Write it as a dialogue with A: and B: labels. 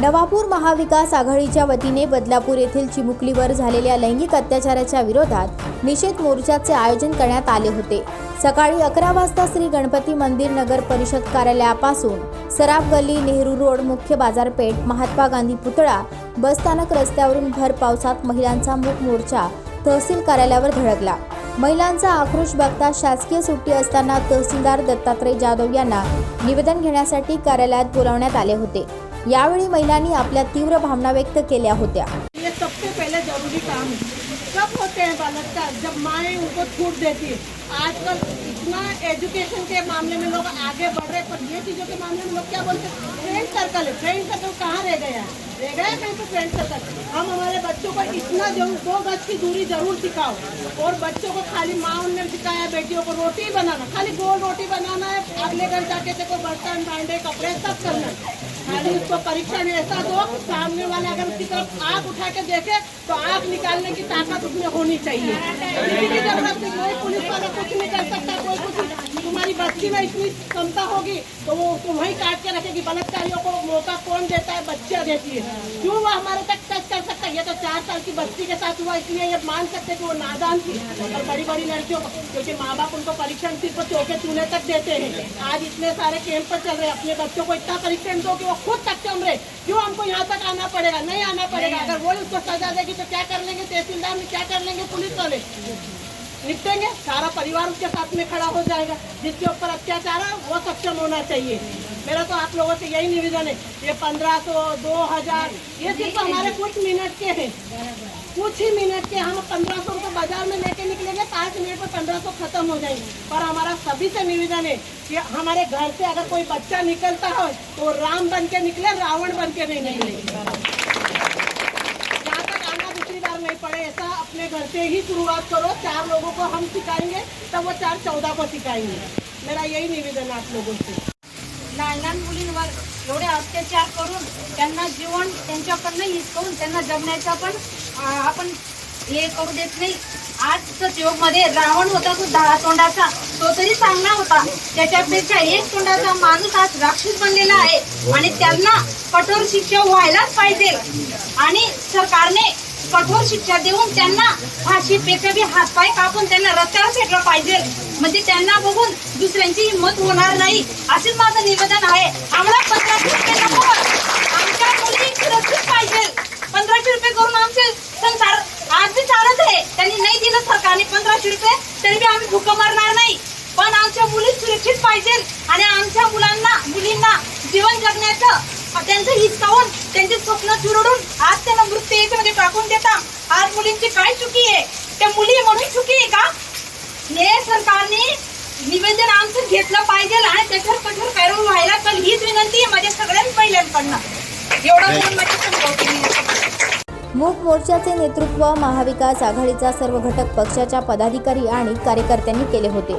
A: नवापूर महाविकास आघाडीच्या वतीने बदलापूर येथील चिमुकलीवर झालेल्या लैंगिक अत्याचाराच्या विरोधात निषेध मोर्चाचे आयोजन करण्यात आले होते. सकाळी अकरा वाजता श्री गणपती मंदिर नगर परिषद कार्यालयापासून सराफ गल्ली नेहरू रोड मुख्य बाजारपेठ महात्मा गांधी पुतळा बसस्थानक रस्त्यावरून भर पावसात महिलांचा मूक मोर्चा तहसील कार्यालयावर धडकला. महिलांचा आक्रोश बघता शासकीय सुट्टी असताना तहसीलदार दत्तात्रय जाधव यांना निवेदन घेण्यासाठी कार्यालयात बोलावण्यात आले होते. यावेळी महिलांनी आपल्या तीव्र भावना व्यक्त केल्या होत्या.
B: ये सबसे पहले ज़रूरी काम है कब होते हैं बलात्कार जब माएँ उनको छूट देती आजकल इतना एजुकेशन के मामले में लोग आगे बढ़ रहे पर ये चीज़ों के मामले में लोग क्या बोलते हैं? फ्रेंड सर्कल है। फ्रेंड सर्कल कहाँ रह है? रह है कहीं पे फ्रेंड सर्कल हम हमारे बच्चों को इतना ज़रूर दो गज की दूरी ज़रूर सिखाओ। और बच्चों को खाली माँ ने सिखाया बेटियों को रोटी बनाना। खाली गोल रोटी बनाना है। अगले घर जाके देखो, बर्तन, भांडे, कपड़े सब करना खाली उसको परीक्षण ऐसा दो सामने वाला अगर उसकी तरफ आग उठा के देखे तो आग निकालने की ताकत उसमें होनी चाहिए। पुलिस वाला कुछ नहीं कर बच्ची में इतनी क्षमता होगी तो वो उसको वहीं काट के रखेगी। बलात्कारियों को मौका कौन देता है? बच्चियाँ देती है। क्यों वो हमारे तक टच कर सकता है? ये तो चार साल की बच्ची के साथ हुआ इसलिए ये मान सकते कि वो नादान थी। और बड़ी बड़ी लड़कियों को क्योंकि माँ बाप उनको परीक्षण सिर्फ़ चौके चूल्हे तक देते हैं। आज इतने सारे कैंप पर चल रहे अपने बच्चों को इतना परीक्षण दो कि वो खुद सक्षम रहे क्यों हमको यहाँ तक आना पड़ेगा? नहीं आना पड़ेगा। अगर वो उसको सजा देगी तो क्या कर लेंगे? तहसीलदार में क्या कर लेंगे? पुलिस वाले। निपटेंगे सारा परिवार उसके साथ में खड़ा हो जाएगा। जिसके ऊपर अत्याचार है वो सक्षम होना चाहिए। मेरा तो आप लोगों से यही निवेदन है ये पंद्रह सौ दो हजार ये सिर्फ हमारे कुछ मिनट के हैं। कुछ ही मिनट के हम पंद्रह सौ रुपये बाजार में लेके निकलेंगे पाँच मिनट में पंद्रह सौ खत्म हो जाएंगे। पर हमारा सभी से निवेदन है कि हमारे घर से अगर कोई बच्चा निकलता हो तो राम बन के निकले रावण बन के नहीं निकले। अपने घर से ही शुरुआत करो। चार लोगों को हम सिखाएंगे तब वो चार चौदह को सिखाएंगे। मेरा यही निवेदन आप लोगों से।
C: लहान लहान मुलींवर एवढे अत्याचार करून त्यांना जीवन त्यांच्याकडनं हिसकवून त्यांना जगण्याचा पण आपण हे करू देत नाही. आजच युगमध्ये रावण होता तो दहा तोंडाचा. तो तरी चांगला होता. त्याच्यापेक्षा एक तोंडाचा माणूस आज राक्षस बनलेला आहे. आणि त्यांना कठोर शिक्षा व्हायलाच पाहिजे. आणि सरकारने कठोर शिक्षा देऊन त्यांना फाशीपेक्षा बी हातपाय कापून त्यांना रस्त्यावर फेटलं पाहिजे. म्हणजे त्यांना बघून दुसऱ्यांची हिंमत होणार नाही. असेच माझं निवेदन आहे. आम्हाला पंधराशे रुपये नको आमच्या मुली सुरक्षित पाहिजे. पंधराशे रुपये करून आमचे संसार आजही चालत आहे. त्यांनी नाही दिलं सरकारने पंधराशे रुपये तरी आम्ही भूक मारणार नाही. पण आमच्या मुली सुरक्षित पाहिजे. आणि आमच्या मुलांना मुलींना जीवन जगण्याचं त्यांचं हिसकावून त्यांचे स्वप्न चुरडून आज त्यांना आज मुलींची काय चुकी आहे? त्या मुली म्हणून चुकी आहे का? हे सरकारने निवेदन आमचं घेतलं पाहिजे आणि त्याच्यावर कठोर कारवाई व्हायला पण हीच विनंती आहे माझ्या सगळ्यात पहिल्यांकडनं एवढं म्हणून माझी समजावते मी
A: मूक मोर्चाचे नेतृत्व महाविकास आघाडीचा सर्व घटक पक्षाच्या पदाधिकारी आणि कार्यकर्त्यांनी केले होते.